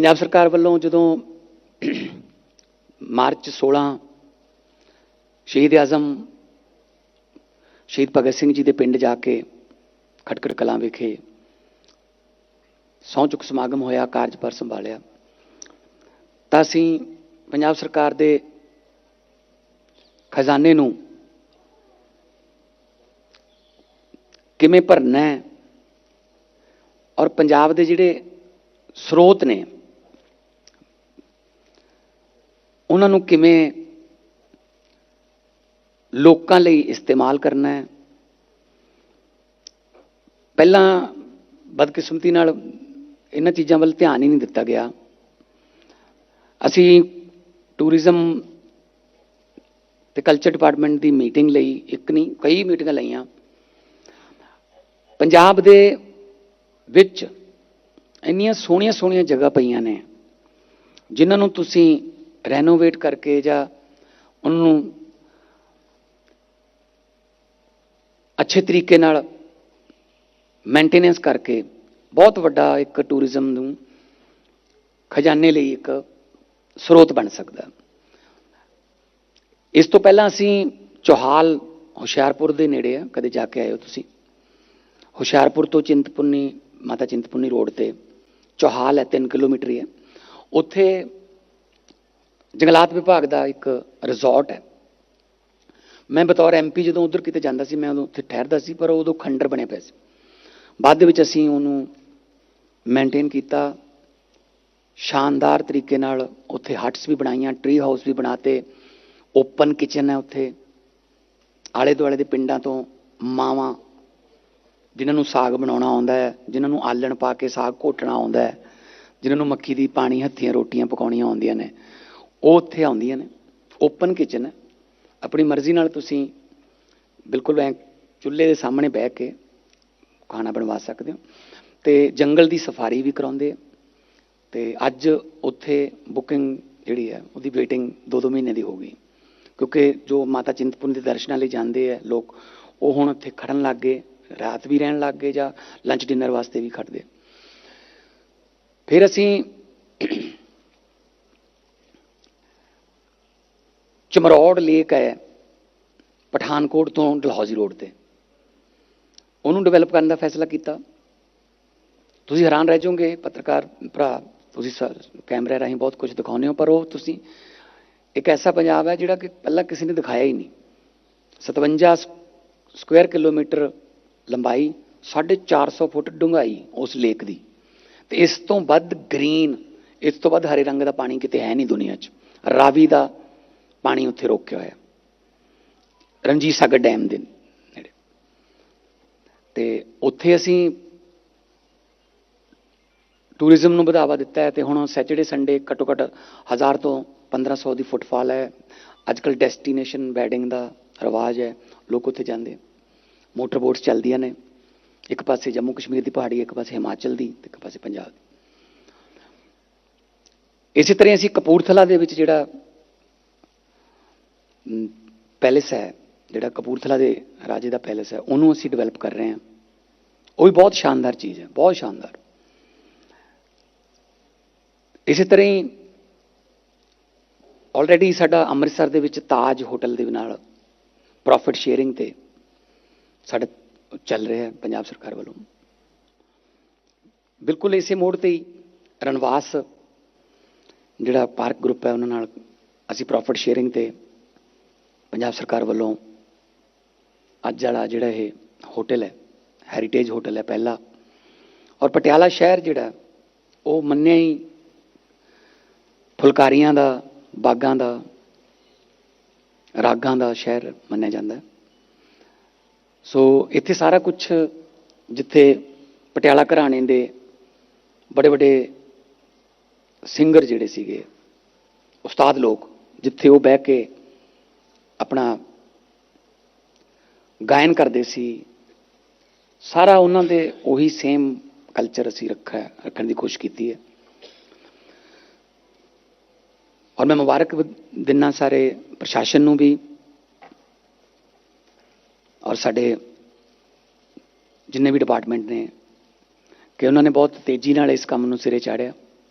ਪੰਜਾਬ ਸਰਕਾਰ ਵੱਲੋਂ ਜਦੋਂ ਮਾਰਚ 16 ਸ਼ਹੀਦ ਆਜ਼ਮ, ਸ਼ਹੀਦ ਭਗਤ ਸਿੰਘ ਜੀ ਦੇ ਪਿੰਡ ਜਾ ਕੇ ਖਟਕੜ ਕਲਾਂ ਵਿਖੇ ਸਹੁੰ ਚੁੱਕ ਸਮਾਗਮ ਹੋਇਆ ਕਾਰਜਪਰ ਸੰਭਾਲਿਆ। ਤਾਂ ਅਸੀਂ ਪੰਜਾਬ ਸਰਕਾਰ ਦੇ ਖਜ਼ਾਨੇ ਨੂੰ ਕਿਵੇਂ ਭਰਨਾ ਹੈ ਔਰ ਪੰਜਾਬ ਦੇ ਜਿਹੜੇ ਸਰੋਤ ਨੇ ਉਹਨਾਂ ਨੂੰ ਕਿਵੇਂ ਲੋਕਾਂ ਲਈ ਇਸਤੇਮਾਲ ਕਰਨਾ ਹੈ? ਪਹਿਲਾਂ ਬਦਕਿਸਮਤੀ ਨਾਲ ਇਹਨਾਂ ਚੀਜ਼ਾਂ ਵੱਲ ਧਿਆਨ ਹੀ ਨਹੀਂ ਦਿੱਤਾ ਗਿਆ। ਅਸੀਂ ਟੂਰਿਜ਼ਮ ਤੇ ਕਲਚਰ ਡਿਪਾਰਟਮੈਂਟ ਦੀ ਮੀਟਿੰਗ ਲਈ ਇੱਕ ਨਹੀਂ, ਕਈ ਮੀਟਿੰਗਾਂ ਲਈਆਂ। ਪੰਜਾਬ ਦੇ ਵਿੱਚ ਇੰਨੀਆਂ ਸੋਹਣੀਆਂ ਸੋਹਣੀਆਂ ਜਗ੍ਹਾ ਪਈਆਂ ਨੇ, ਜਿਨ੍ਹਾਂ ਨੂੰ ਤੁਸੀਂ ਰੈਨੋਵੇਟ ਕਰਕੇ ਜਾਂ ਉਹਨਾਂ ਨੂੰ ਅੱਛੇ ਤਰੀਕੇ ਨਾਲ ਮੇਨਟੇਨੈਂਸ ਕਰਕੇ ਬਹੁਤ ਵੱਡਾ ਇੱਕ ਟੂਰਿਜ਼ਮ ਨੂੰ ਖਜ਼ਾਨੇ ਲਈ ਇੱਕ ਸਰੋਤ ਬਣ ਸਕਦਾ। ਇਸ ਤੋਂ ਪਹਿਲਾਂ ਅਸੀਂ ਚੋਹਾਲ, ਹੁਸ਼ਿਆਰਪੁਰ ਦੇ ਨੇੜੇ ਆ, ਕਦੇ ਜਾ ਕੇ ਆਏ ਹੋ ਤੁਸੀਂ? ਹੁਸ਼ਿਆਰਪੁਰ ਤੋਂ ਚਿੰਤਪੁਰਨੀ, ਮਾਤਾ ਚਿੰਤਪੁਰਨੀ ਰੋਡ ਤੇ ਚੋਹਾਲ ਹੈ 3 ਕਿਲੋਮੀਟਰ ਹੀ ਹੈ। ਉੱਥੇ ਜੰਗਲਾਤ ਵਿਭਾਗ ਦਾ ਇੱਕ ਰਿਜ਼ੋਰਟ ਹੈ। ਮੈਂ ਬਤੌਰ ਐਮਪੀ ਜਦੋਂ ਉਧਰ ਕਿਤੇ ਜਾਂਦਾ ਸੀ, ਮੈਂ ਉਦੋਂ ਉੱਥੇ ਠਹਿਰਦਾ ਸੀ, ਪਰ ਉਦੋਂ ਖੰਡਰ ਬਣੇ ਪਏ ਸੀ। ਬਾਅਦ ਦੇ ਵਿੱਚ ਅਸੀਂ ਉਹਨੂੰ ਮੇਨਟੇਨ ਕੀਤਾ। ਸ਼ਾਨਦਾਰ ਤਰੀਕੇ ਨਾਲ ਉੱਥੇ ਹਟਸ ਵੀ ਬਣਾਈਆਂ ਟਰੀ ਹਾਊਸ ਵੀ ਬਣਾਤੇ। ਓਪਨ ਕਿਚਨ ਹੈ ਉੱਥੇ। ਆਲੇ ਦੁਆਲੇ ਦੇ ਪਿੰਡਾਂ ਤੋਂ ਮਾਵਾਂ, ਜਿਨ੍ਹਾਂ ਨੂੰ ਸਾਗ ਬਣਾਉਣਾ ਆਉਂਦਾ ਹੈ, ਜਿਨ੍ਹਾਂ ਨੂੰ ਆਲਣ ਪਾ ਕੇ ਸਾਗ ਘੋਟਣਾ ਆਉਂਦਾ ਹੈ, ਜਿਨ੍ਹਾਂ ਨੂੰ ਮੱਕੀ ਦੀ ਪਾਣੀ ਹੱਥੀਆਂ ਰੋਟੀਆਂ ਪਕਾਉਣੀਆਂ ਆਉਂਦੀਆਂ ਨੇ। ਉਹ ਉੱਥੇ ਆਉਂਦੀਆਂ ਨੇ ਓਪਨ ਕਿਚਨ ਹੈ। ਆਪਣੀ ਮਰਜ਼ੀ ਨਾਲ ਤੁਸੀਂ ਬਿਲਕੁਲ ਐ ਚੁੱਲ੍ਹੇ ਦੇ ਸਾਹਮਣੇ ਬਹਿ ਕੇ ਖਾਣਾ ਬਣਵਾ ਸਕਦੇ ਹੋ। ਤੇ ਜੰਗਲ ਦੀ ਸਫਾਰੀ ਵੀ ਕਰਾਉਂਦੇ ਆ। ਤੇ ਅੱਜ ਉੱਥੇ ਬੁਕਿੰਗ ਜਿਹੜੀ ਹੈ, ਉਹਦੀ ਵੇਟਿੰਗ 2-2 ਮਹੀਨੇ ਦੀ ਹੋ ਗਈ। ਕਿਉਂਕਿ ਜੋ ਮਾਤਾ ਚਿੰਤਪੁਰਨੀ ਦੇ ਦਰਸ਼ਨਾਂ ਲਈ ਜਾਂਦੇ ਆ ਲੋਕ, ਉਹ ਹੁਣ ਉੱਥੇ ਖੜਨ ਲੱਗ ਗਏ, ਰਾਤ ਵੀ ਰਹਿਣ ਲੱਗ ਗਏ ਜਾਂ ਲੰਚ ਡਿਨਰ ਵਾਸਤੇ ਵੀ ਖੜਦੇ। ਫਿਰ ਅਸੀਂ ਚਮਰੌੜ ਲੇਕ ਹੈ, ਪਠਾਨਕੋਟ ਤੋਂ ਡਲਹੌਜ਼ੀ ਰੋਡ ਤੇ। ਉਹਨੂੰ ਡਿਵੈਲਪ ਕਰਨ ਦਾ ਫੈਸਲਾ ਕੀਤਾ। ਤੁਸੀਂ ਹੈਰਾਨ ਰਹਿ ਜਾਓਗੇ, ਪੱਤਰਕਾਰ ਭਰਾ, ਤੁਸੀਂ ਸ- ਕੈਮਰੇ ਰਾਹੀਂ ਬਹੁਤ ਕੁਝ ਦਿਖਾਉਂਦੇ ਹੋ, ਪਰ ਉਹ ਤੁਸੀਂ, ਇੱਕ ਐਸਾ ਪੰਜਾਬ ਹੈ ਜਿਹੜਾ ਕਿ ਪਹਿਲਾਂ ਕਿਸੇ ਨੇ ਦਿਖਾਇਆ ਹੀ ਨਹੀਂ। 57 ਸ- ਸਕੁਅਰ ਕਿਲੋਮੀਟਰ ਲੰਬਾਈ 450 ਫੁੱਟ ਡੂੰਘਾਈ ਉਸ ਲੇਕ ਦੀ। ਤੇ ਇਸ ਤੋਂ ਵੱਧ ਗ੍ਰੀਨ ਇਸ ਤੋਂ ਵੱਧ ਹਰੇ ਰੰਗ ਦਾ ਪਾਣੀ ਕਿਤੇ ਹੈ ਨਹੀਂ ਦੁਨੀਆ 'ਚ। ਰਾਵੀ ਦਾ ਪਾਣੀ ਉੱਥੇ ਰੋਕਿਆ ਹੋਇਆ। ਰਣਜੀਤ ਸਾਗਰ ਡੈਮ ਦੇ ਨੇੜੇ। ਤੇ ਉੱਥੇ ਅਸੀਂ ਟੂਰਿਜ਼ਮ ਨੂੰ ਵਧਾਵਾ ਦਿੱਤਾ ਹੈ ਤੇ ਹੁਣ ਸੈਚਰਡੇ, ਸੰਡੇ ਘੱਟੋ ਘੱਟ 1000 ਤੋਂ 1500 ਦੀ ਫੁੱਟਫਾਲ ਹੈ। ਅੱਜ ਅੱਜਕੱਲ ਡੈਸਟੀਨੇਸ਼ਨ ਵੈਡਿੰਗ ਦਾ ਰਿਵਾਜ ਹੈ, ਲੋਕ ਉੱਥੇ ਜਾਂਦੇ ਮੋਟਰ ਬੋਟਸ ਚੱਲਦੀਆਂ ਨੇ। ਇੱਕ ਪਾਸੇ ਜੰਮੂ ਕਸ਼ਮੀਰ ਦੀ ਪਹਾੜੀ, ਇੱਕ ਪਾਸੇ ਹਿਮਾਚਲ ਦੀ ਤੇ ਇੱਕ ਪਾਸੇ ਪੰਜਾਬ ਦੀ। ਇਸੇ ਤਰ੍ਹਾਂ ਅਸੀਂ ਕਪੂਰਥਲਾ ਦੇ ਵਿੱਚ ਜਿਹੜਾ ਪੈਲੇਸ ਹੈ, ਜਿਹੜਾ ਕਪੂਰਥਲਾ ਦੇ ਰਾਜੇ ਦਾ ਪੈਲੇਸ ਹੈ, ਉਹਨੂੰ ਅਸੀਂ ਡਿਵੈਲਪ ਕਰ ਰਹੇ ਹਾਂ। ਉਹ ਵੀ ਬਹੁਤ ਸ਼ਾਨਦਾਰ ਚੀਜ਼ ਹੈ, ਬਹੁਤ ਸ਼ਾਨਦਾਰ। ਇਸੇ ਤਰ੍ਹਾਂ ਹੀ ਆਲਰੇਡੀ ਸਾਡਾ ਅੰਮ੍ਰਿਤਸਰ ਦੇ ਵਿੱਚ ਤਾਜ ਹੋਟਲ ਦੇ ਨਾਲ ਪ੍ਰੋਫਿਟ ਸ਼ੇਅਰਿੰਗ ਤੇ ਸਾਡਾ ਚੱਲ ਰਿਹਾ ਹੈ, ਪੰਜਾਬ ਸਰਕਾਰ ਵੱਲੋਂ। ਬਿਲਕੁਲ ਇਸੇ ਮੋੜ ਤੇ ਹੀ ਰਣਵਾਸ, ਜਿਹੜਾ ਪਾਰਕ ਗਰੁੱਪ ਹੈ, ਉਹਨਾਂ ਨਾਲ ਅਸੀਂ ਪ੍ਰੋਫਿਟ ਸ਼ੇਅਰਿੰਗ ਤੇ ਪੰਜਾਬ ਸਰਕਾਰ ਵੱਲੋਂ ਅੱਜ ਵਾਲਾ ਜਿਹੜਾ ਇਹ ਹੋਟਲ ਹੈ ਹੈਰੀਟੇਜ ਹੋਟਲ ਹੈ ਪਹਿਲਾ। ਔਰ ਪਟਿਆਲਾ ਸ਼ਹਿਰ ਜਿਹੜਾ, ਉਹ ਮੰਨਿਆ ਹੀ ਫੁਲਕਾਰੀਆਂ ਦਾ, ਬਾਗਾਂ ਦਾ, ਰਾਗਾਂ ਦਾ ਸ਼ਹਿਰ ਮੰਨਿਆ ਜਾਂਦਾ ਹੈ। ਸੋ ਇੱਥੇ ਸਾਰਾ ਕੁਝ ਜਿੱਥੇ ਪਟਿਆਲਾ ਘਰਾਣੇ ਦੇ ਬੜੇ ਵੱਡੇ ਸਿੰਗਰ ਜਿਹੜੇ ਸੀਗੇ, ਉਸਤਾਦ ਲੋਕ, ਜਿੱਥੇ ਉਹ ਬਹਿ ਕੇ ਆਪਣਾ ਗਾਇਨ ਕਰਦੇ ਸੀ। ਸਾਰਾ ਉਹਨਾਂ ਦੇ ਉਹੀ ਸੇਮ ਕਲਚਰ ਅਸੀਂ ਰੱਖਿਆ, ਰੱਖਣ ਦੀ ਕੋਸ਼ਿਸ਼ ਕੀਤੀ ਹੈ। ਔਰ ਮੈਂ ਮੁਬਾਰਕ ਦਿਨਾਂ ਸਾਰੇ ਪ੍ਰਸ਼ਾਸਨ ਨੂੰ ਵੀ। ਔਰ ਸਾਡੇ ਜਿੰਨੇ ਵੀ ਡਿਪਾਰਟਮੈਂਟ ਨੇ, ਕਿ ਉਹਨਾਂ ਨੇ ਬਹੁਤ ਤੇਜ਼ੀ ਨਾਲ ਇਸ ਕੰਮ ਨੂੰ ਸਿਰੇ ਚਾੜਿਆ।